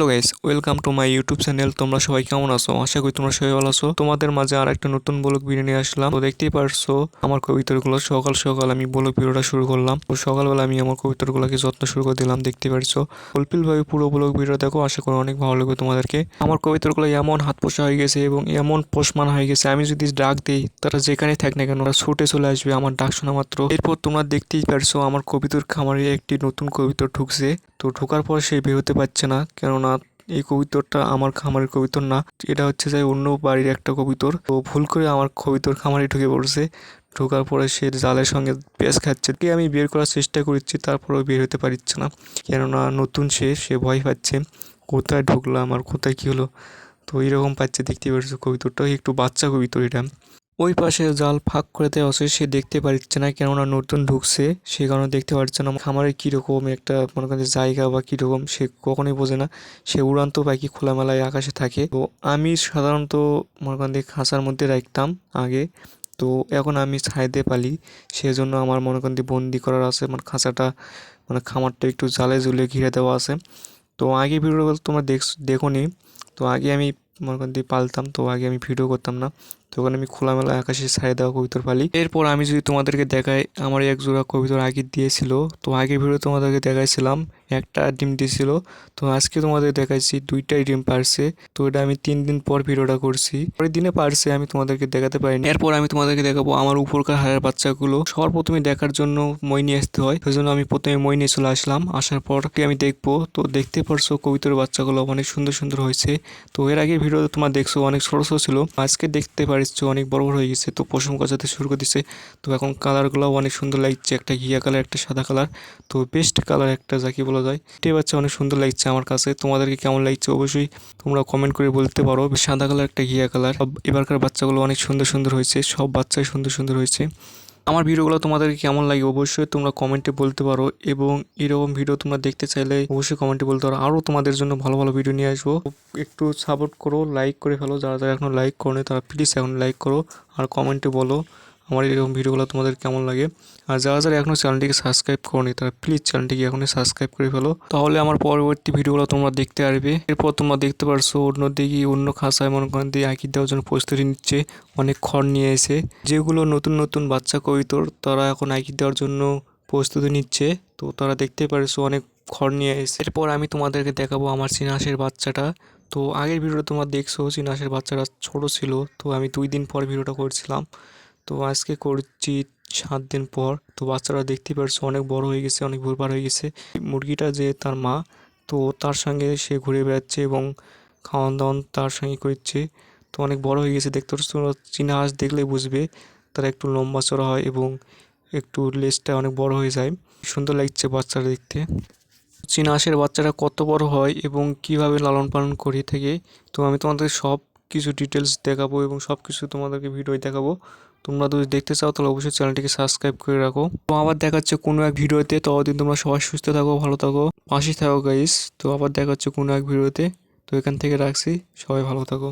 Hello guys, welcome to my YouTube channel. তোমরা সবাই কেমন আছো? আশা করি তোমরা সবাই ভালো আছো। তোমাদের মাঝে আর একটা নতুন ব্লগ ভিডিও নিয়ে আসলাম। তো দেখতেই পারছ, আমার কবিতাগুলো সকাল সকাল আমি ব্লগ ভিডিওটা শুরু করলাম। তো সকালবেলা আমি আমার কবিতাগুলোকে যত্ন শুরু করে দিলাম, দেখতে পারছ। ফুলফিল ভাবে পুরো ব্লগ ভিডিও দেখো, আশা করি অনেক ভালো লাগবে তোমাদেরকে। আমার কবিতাগুলো এমন হাত পোষা হয়ে গেছে এবং এমন পোষমান হয়ে গেছে, আমি যদি ডাক দিই, তারা যেখানে থাক না কেন ওরা ছুটে চলে আসবে। আমার ডাক শোনা মাত্র। এরপর তোমরা দেখতেই পারছ, আমার কবিতার খামারে একটি নতুন কবিতা ঢুকছে। তো ঢোকার পর সে বের হতে পারছে না। কেননা এই কবিতরটা আমার খামারের কবিতর না, এটা হচ্ছে যে অন্য বাড়ির একটা কবিতর। তো ভুল করে আমার কবিতর খামারে ঢুকে পড়ছে। ঢোকার পরে সে জালের সঙ্গে পেঁচ খাচ্ছে। কে আমি বের করার চেষ্টা করছি, তারপরেও বের হতে পারছে না। কেননা নতুন সে সে ভয় পাচ্ছে, কোথায় ঢুকলাম আর কোথায় কী হলো? তো এইরকম পাচ্ছে, দেখতে পাচ্ছ কবিতরটা একটু বাচ্চা কবিতর এটা। ওই পাশে জাল ফাঁক করে দেওয়া আছে, সে দেখতে পারছে না, কেননা নতুন ঢুকছে, সে কারণে দেখতে পারছে না। খামারে কীরকম একটা, মনে করেন জায়গা বা কীরকম, সে কখনোই বোঝে না। সে উড়ান্ত পাখি খোলামেলায় আকাশে থাকে। তো আমি সাধারণত, মনে করেন খাঁচার মধ্যে রাখতাম আগে। তো এখন আমি ছাইতে পালি, সেজন্য আমার মনে করেন বন্দি করার আছে মানে খাঁচাটা মানে খামারটা একটু জালে ঝুলে ঘিরে দেওয়া আছে। তো আগে ভিডিও তোমরা দেখ দেখো তো আগে আমি, মনে করেন পালতাম, তো আগে আমি ভিডিও করতাম না। তখন আমি খোলামেলা আকাশে ছাড়িয়ে দেওয়া কবিতর পালি। এরপর আমি যদি তোমাদেরকে দেখাই, আমার এক জোড়া কবিতর আগে দিয়েছিল, তো আগের ভিডিও তোমাদেরকে দেখাইছিলাম। একটা ডিম দিয়েছিল। তো আজকে তোমাদের দেখাইছি দুইটাই ডিম পারছে। তো এটা আমি তিন দিন পর ভিডিওটা করছি। পরের দিনে পারছে, আমি তোমাদেরকে দেখাতে পারিনি। এরপর আমি তোমাদেরকে দেখাবো আমার উপরকার হাড়ের বাচ্চাগুলো। সবার প্রথমে দেখার জন্য মই নিয়ে আসতে হয়। সেই জন্য আমি প্রথমে মই নিয়ে চলে আসলাম। আসার পর আমি দেখব? তো দেখতে পারছ কবিতর বাচ্চাগুলো অনেক সুন্দর সুন্দর হয়েছে। তো এর আগে ভিডিও তোমরা দেখছ অনেক ছোট ছোট ছিল। আজকে দেখতে পারিছো অনেক বড় বড় হয়ে গেছে। তো পশম গজাতে শুরু করে দিচ্ছে তো এখন কালারগুলো অনেক সুন্দর লাগছে। একটা ঘিয়া কালার একটা সাদা কালার তো বেস্ট কালার একটা যাকে বলা যায় এটাই বাচ্চা অনেক সুন্দর লাগছে আমার কাছে। তোমাদেরকে কেমন লাগছে অবশ্যই তোমরা কমেন্ট করে বলতে পারো। সাদা কালার একটা ঘিয়া কালার। এবারকার বাচ্চাগুলো অনেক সুন্দর সুন্দর হয়েছে। সব বাচ্চাই সুন্দর সুন্দর হয়েছে। আমার ভিডিওগুলো তোমাদেরকে কেমন লাগে অবশ্যই তোমরা কমেন্টে বলতে পারো এবং এরকম ভিডিও তোমরা দেখতে চাইলে অবশ্যই কমেন্টে বলতে পারো। আরও তোমাদের জন্য ভালো ভালো ভিডিও নিয়ে আসব। একটু সাপোর্ট করো লাইক করে ফেলো। যারা যারা এখনও লাইক করো তারা প্লিজ এখন লাইক করো। আর কমেন্টে বলো। আমার এরকম ভিডিওগুলো তোমাদের কেমন লাগে? আর যারা যারা এখনও চ্যানেলটিকে সাবস্ক্রাইব করনি, তারা প্লিজ চ্যানেলটিকে এখনই সাবস্ক্রাইব করে ফেলো। তাহলে আমার পরবর্তী ভিডিওগুলো তোমরা দেখতে পারবে। এরপর তোমরা দেখতে পারছ অন্য দিকে অন্য খাঁচায় মনে করেন দিয়ে আঁকি দেওয়ার জন্য প্রস্তুতি নিচ্ছে, অনেক খড় নিয়ে এসে। যেগুলো নতুন নতুন বাচ্চা কবিতর, তারা এখন আঁকি দেওয়ার জন্য প্রস্তুতি নিচ্ছে। তো তারা দেখতে পারছ অনেক খড় নিয়ে এসে। এরপর আমি তোমাদেরকে দেখাবো আমার চিনাসের বাচ্চাটা। তো আগের ভিডিওটা তোমরা দেখছ চিনাসের বাচ্চাটা ছোট ছিল। তো আমি দুই দিন পর ভিডিওটা করছিলাম। তো আজকে করছি সাত দিন পর। তো বাচ্চারা দেখতে পারছ, অনেক বড় হয়ে গেছে, অনেক ভুরবার হয়ে গেছে। মুরগিটা যে তার মা, তো তার সঙ্গে সে ঘুরে বেড়াচ্ছে এবং খাওয়ান দাওয়ান তার সঙ্গে করছে। তো অনেক বড় হয়ে গেছে, দেখতে পাচ্ছ তোমরা চীনা হাঁস দেখলেই বুঝবে, তারা একটু লম্বা চড়া হয় এবং একটু লেজটা অনেক বড় হয়ে যায়। সুন্দর লাগছে বাচ্চারা দেখতে। চীনা হাঁসের বাচ্চারা কত বড় হয় এবং কীভাবে লালন পালন করে থাকে, তো আমি তোমাদের সব কিছু ডিটেলস দেখাবো এবং সব কিছু তোমাদেরকে ভিডিও দেখাবো। তোমরা যদি দেখতে চাও, তাহলে অবশ্যই চ্যানেলটিকে সাবস্ক্রাইব করে রাখো। তো আবার দেখাচ্ছে কোনো এক ভিডিওতে ততদিন তোমরা সবাই সুস্থ থাকো, ভালো থাকো, পাশে থাকো গাইস তো আবার দেখাচ্ছে কোনো এক ভিডিওতে তো এখান থেকে রাখছি। সবাই ভালো থাকো।